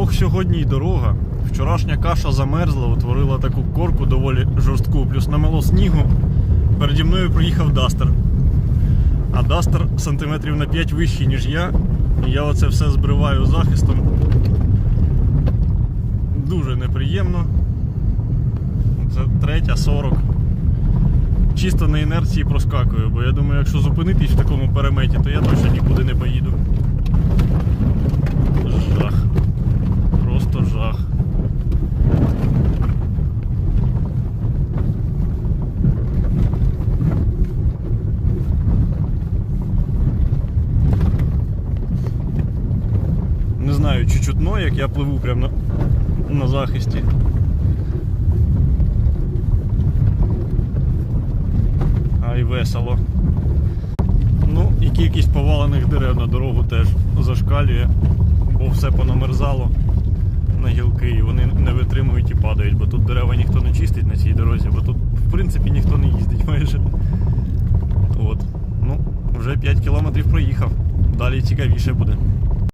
Ох, сьогодні й дорога. Вчорашня каша замерзла, утворила таку корку доволі жорстку, плюс намело снігу. Переді мною приїхав Дастер. А Дастер сантиметрів на 5 вищий, ніж я. І я оце все збриваю захистом. Дуже неприємно. Це третя 40. Чисто на інерції проскакую, бо я думаю, якщо зупинитись в такому переметі, то я точно нікуди не поїду. Знаю, чи чутно, як я пливу прямо на, на захисті. Ай весело. Ну і кількість повалених дерев на дорогу теж зашкалює, бо все понамерзало на гілки і вони не витримують і падають, бо тут дерева ніхто не чистить на цій дорозі, бо тут в принципі ніхто не їздить майже. От. Ну, вже 5 кілометрів проїхав. Далі цікавіше буде.